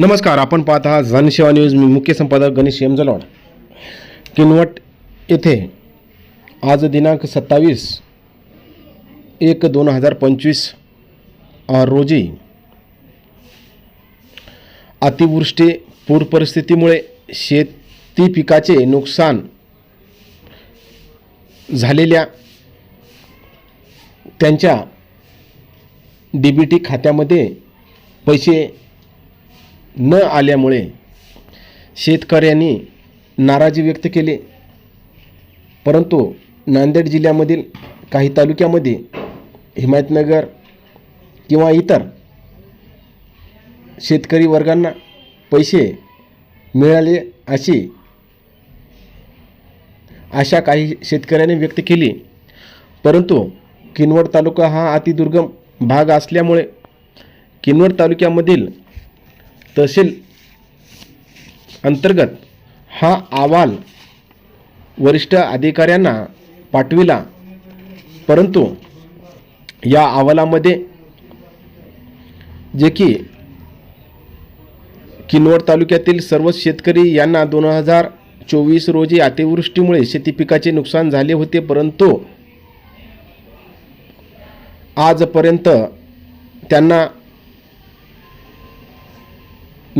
नमस्कार आपण पाहत आहात जनसेवा न्यूज. मी मुख्य संपादक गणेश यमजलवाड. किनवट येथे आज दिनांक सत्तावीस एक दोन हजार पंचवीस रोजी अतिवृष्टी पूर परिस्थितीमुळे शेती पिकाचे नुकसान झालेल्या त्यांच्या डी बी टी खात्यामध्ये पैसे न आल्यामुळे शेतकऱ्यांनी नाराजी व्यक्त केली. परंतु नांदेड जिल्ह्यामधील काही तालुक्यामध्ये हिमायतनगर किंवा इतर शेतकरी वर्गांना पैसे मिळाले अशी आशा काही शेतकऱ्यांनी व्यक्त केली. परंतु किनवट तालुका हा अतिदुर्गम भाग असल्यामुळे किनवट तालुक्यामधील तहसील अंतर्गत हा अहवाल वरिष्ठ अधिकाऱ्यांना पाठविला. परंतु या अहवालामध्ये जे की किनवट तालुक्यातील सर्व शेतकरी यांना दोन हजार चोवीस रोजी अतिवृष्टीमुळे शेती पिकाचे नुकसान झाले होते परंतु आजपर्यंत त्यांना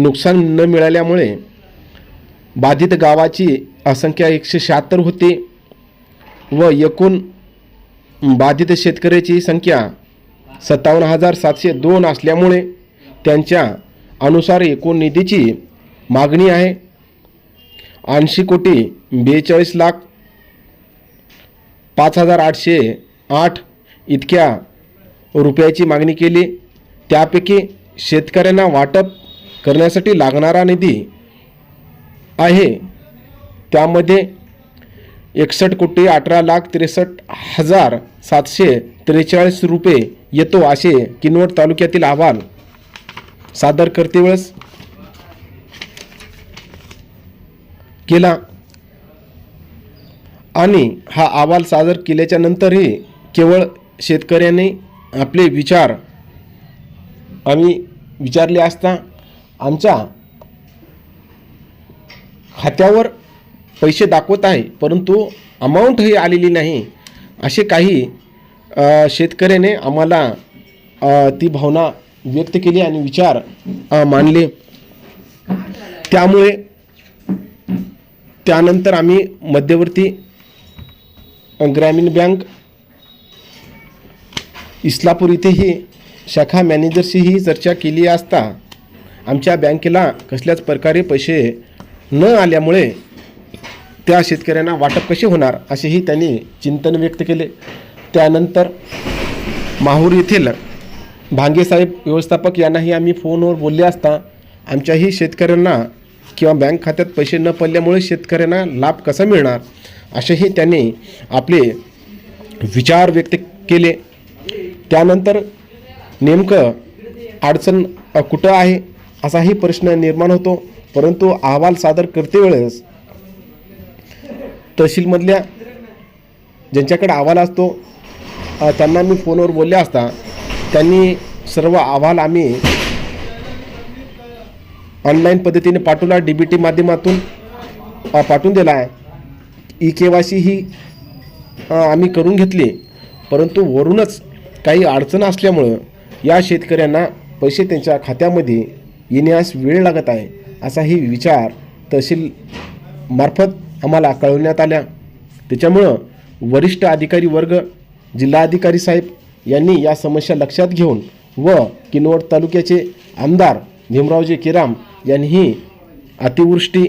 नुकसान न मिळाल्यामुळे बाधित गावाची असंख्या एकशे शहात्तर होती व एकूण बाधित शेतकऱ्याची संख्या सत्तावन्न हजार सातशे दोन असल्यामुळे त्यांच्या अनुसार एकूण निधीची मागणी आहे. ऐंशी कोटी बेचाळीस लाख पाच हजार आठशे आठ इतक्या रुपयाची मागणी केली. त्यापैकी शेतकऱ्यांना वाटप करण्यासाठी लागणारा निधी आहे. त्यामध्ये एकसष्ट कोटी अठरा लाख त्रेसष्ट हजार सातशे त्रेचाळीस रुपये येतो असे किनवट तालुक्यातील अहवाल. सादर करते वेळेस केला. आणि हा अहवाल सादर केल्याच्या नंतरही केवळ शेतकऱ्यांनी आपले विचार आम्ही विचारले असता आमच्या खात्यावर पैसे दाखवत आहे परंतु अमाऊंट ही आलेली नाही. असे काही शेतकऱ्याने आम्हाला ती भावना व्यक्त केली आणि विचार मांडले. त्यामुळे त्यानंतर आम्ही मध्यवर्ती ग्रामीण बँक इस्लापूर इथेही शाखा मॅनेजरशीही चर्चा केली असता आमच्या बँकेला कसल्याच प्रकारे पैसे न आल्यामुळे त्या शेतकऱ्यांना वाटप कसे होणार असेही त्यांनी चिंतन व्यक्त केले. त्यानंतर माहूर येथील भांगेसाहेब व्यवस्थापक यांनाही आम्ही फोनवर बोलले असता आमच्याही शेतकऱ्यांना किंवा बँक खात्यात पैसे न पडल्यामुळे शेतकऱ्यांना लाभ कसा मिळणार असेही त्यांनी आपले विचार व्यक्त केले. त्यानंतर नेमकं अडचण कुठं आहे? असाही प्रश्न निर्माण होतो. परंतु अहवाल सादर करते वेळेस तहसीलमधल्या ज्यांच्याकडे अहवाल असतो त्यांना मी फोनवर बोलले असता त्यांनी सर्व अहवाल आम्ही ऑनलाईन पद्धतीने पाठवला डी बी टी माध्यमातून पाठवून दिला आहे. ई के वाय सी ही आम्ही करून घेतली. परंतु वरूनच काही अडचण असल्यामुळं या शेतकऱ्यांना पैसे त्यांच्या खात्यामध्ये येण्यास वेळ लागत आहे असाही विचार तहसील मार्फत आम्हाला कळवण्यात आल्या. त्याच्यामुळं वरिष्ठ अधिकारी वर्ग जिल्हाधिकारी साहेब यांनी या समस्या लक्षात घेऊन व किनवट तालुक्याचे आमदार भीमरावजी किराम यांनीही अतिवृष्टी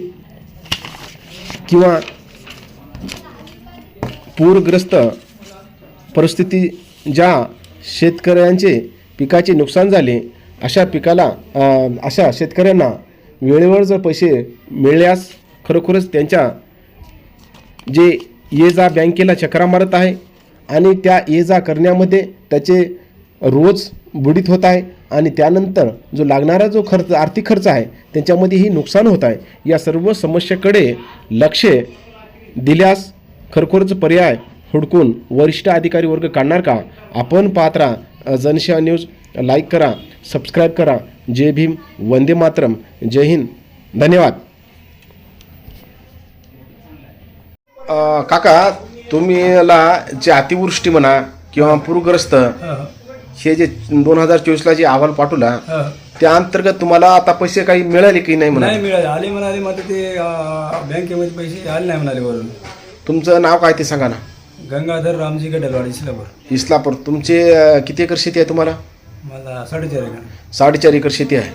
किंवा पूरग्रस्त परिस्थिती ज्या शेतकऱ्यांचे पिकाचे नुकसान झाले अशा पिकाला अशा शेतकऱ्यांना वेळेवर जर पैसे मिळल्यास खरोखरच त्यांच्या जे ये जा बँकेला चक्रा मारत आहे आणि त्या ये जा करण्यामध्ये त्याचे रोज बुडीत होत आहे आणि त्यानंतर जो लागणारा जो खर्च आर्थिक खर्च आहे त्यांच्यामध्येही नुकसान होत आहे. या सर्व समस्येकडे लक्ष दिल्यास खरोखरच पर्याय हुडकून वरिष्ठ अधिकारी वर्ग काढणार का? आपण पाहत राहा न्यूज. लाईक करा. सबस्क्राईब करा. जय भीम. वंदे मातरम. जय हिंद. धन्यवाद. अ, काका तुम्हीला जे अतिवृष्टी म्हणा किंवा पूरग्रस्त हे जे दोन हजार चोवीसला जे अहवाल पाठवला त्या अंतर्गत तुम्हाला आता पैसे काही मिळाले की नाही म्हणा नाही मिळाले. आले म्हणाले मग ते अं, बँकेमध्ये पैसे आले नाही म्हणाले वरून. तुमचं नाव काय ते सांगा ना. गंगाधर रामजी गडलवाडी शिलापूर इस्लापूर. तुमचे अ, किती एकर शेती आहे तुम्हाला? मला साडेचार आहे साडेचार एकर शेती आहे.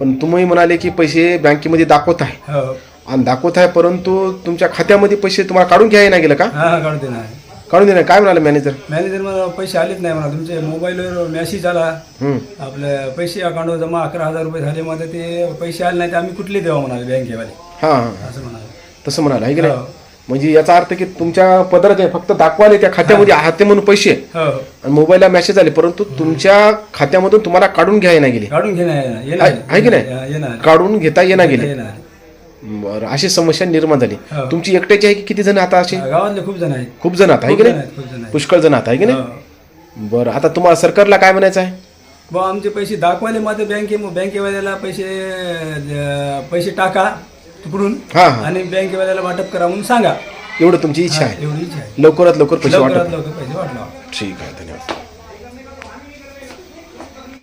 पण तुम्ही म्हणाले की पैसे बँकेमध्ये दाखवत आहे. हो. आणि दाखवत आहे परंतु तुमच्या खात्यामध्ये पैसे तुम्हाला काढून घ्यायला नाही गेलं का? हा हा काढते नाही काढून देणार काय म्हणाले मॅनेजर मॅनेजर मला पैसे आलेच नाही म्हणा. तुमचे मोबाईलवर मेसेज आला. हं. आपले पैसे अकाउंटवर जमा अकरा हजार रुपये झाले. मग ते पैसे आले नाही तर आम्ही कुठले देवा म्हणाले बँकेवाले हां हां. असं म्हणाले. तसं म्हणाल आहे की नाही? हो. म्हणजे याचा अर्थ की तुमच्या पदरात आहे फक्त दाखवाले त्या खात्यामध्ये हाते म्हणून पैसे हो आणि मोबाईलला मेसेज आले परंतु तुमच्या खात्यामधून तुम्हाला काढून घ्यायला नाही गेले. काढून घेणार आहे आहे की नाही? काढून घेता येणार गेले. बरं अशी समस्या निर्माण झाली. हो. तुमची एकट्याची आहे की किती जण आता असे? गावातले खूप जण आहेत. खूप जण आता आहे की नाही? आहेत आहेत. पुष्कळ जण आता आहे की नाही? हो. बरं आता तुम्हाला सरकारला काय म्हणायचं आहे? बुवा आमचे पैसे दाखवायले मग ते बँके बँकेवाल्याला पैसे पैसे टाका. तिकडून हां हां. आणि बँकेवाल्याला वाटप करा म्हणून सांगा. एवढं तुमची इच्छा आहे. एवढी इच्छा आहे. लवकरात लवकर पैसे लवकरात लवकर पैसे वाटला ठीक आहे